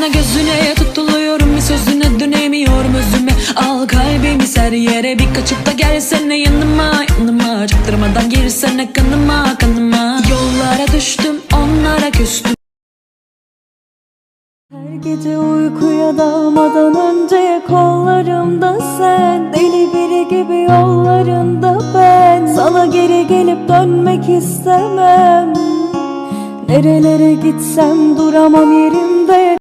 Kaşına gözüne tutuluyorum bir sözüne dönemiyorum özüme. Al kalbimi ser yere bir kaçıp da gelsene yanıma. Yanıma Çaktırmadan girsene kanıma kanıma. Yollara düştüm onlara küstüm. Her gece uykuya dalmadan önce kollarımda sen. Deli biri gibi yollarında ben. Sana geri gelip dönmek istemem. Nerelere gitsem duramam yerimde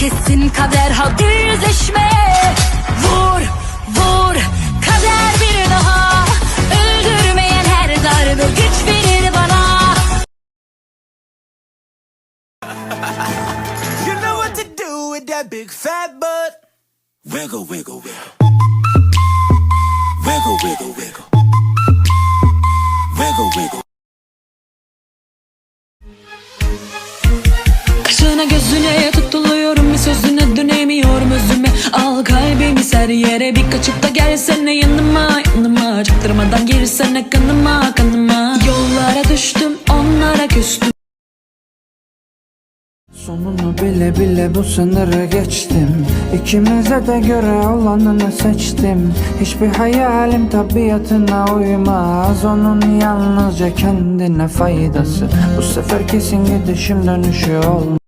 kesin kader hadi yüzleşme Vur vur kader bir daha Öldürmeyen her darbe güç verir bana You know what to do with that big fat butt. Wiggle, wiggle, wiggle. Wiggle, wiggle, wiggle. Wiggle, wiggle. Kaşına gözüne tutuluyorum Al kalbimi ser yere bir kaçıp da gelsene yanıma yanıma. Çaktırmadan girsene kanıma kanıma. Yollara düştüm onlara küstüm. Sonunu bile bile bu sınırı geçtim. İkimize de göre olanını seçtim. Hiçbir hayalim tabiatına uymaz. Onun yalnızca kendine faydası. Bu sefer kesin gidişim dönüşü olmaz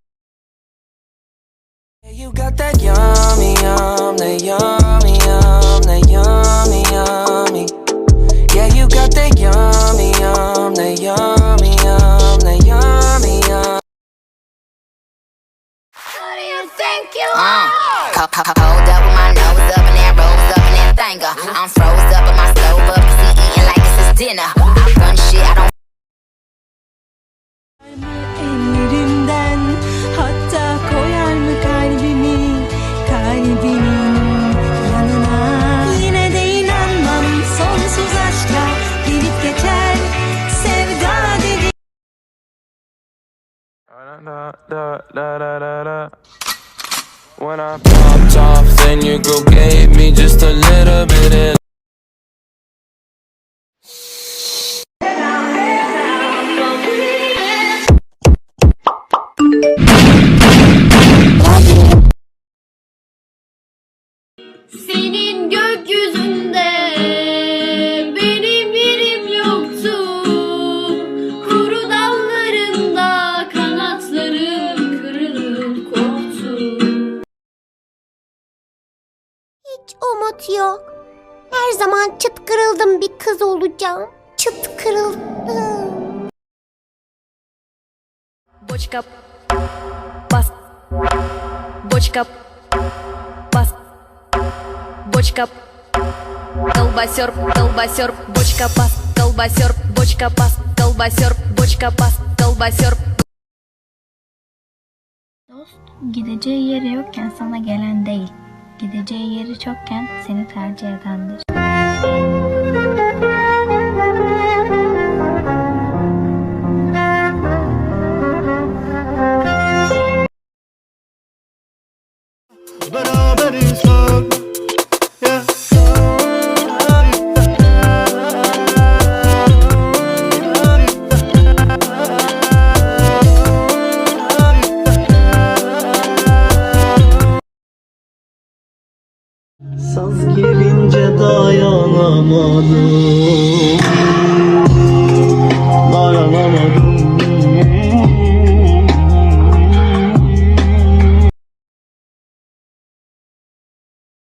Da, da, da, da, da. When I popped off, then your girl gave me just a little bit of. Hiç umut yok. Her zaman çıt kırıldım bir kız olacağım. Çıt kırıldım. Бочка пас Бочка пас Бочка Колбасер, колбасер, бочка пас Колбасер, бочка пас Колбасер, бочка пас Колбасер Dost gideceği yeri yokken sana gelen değil. Gideceği yeri çokken seni tercih edendir. beraberiz Saz gelince dayanamadım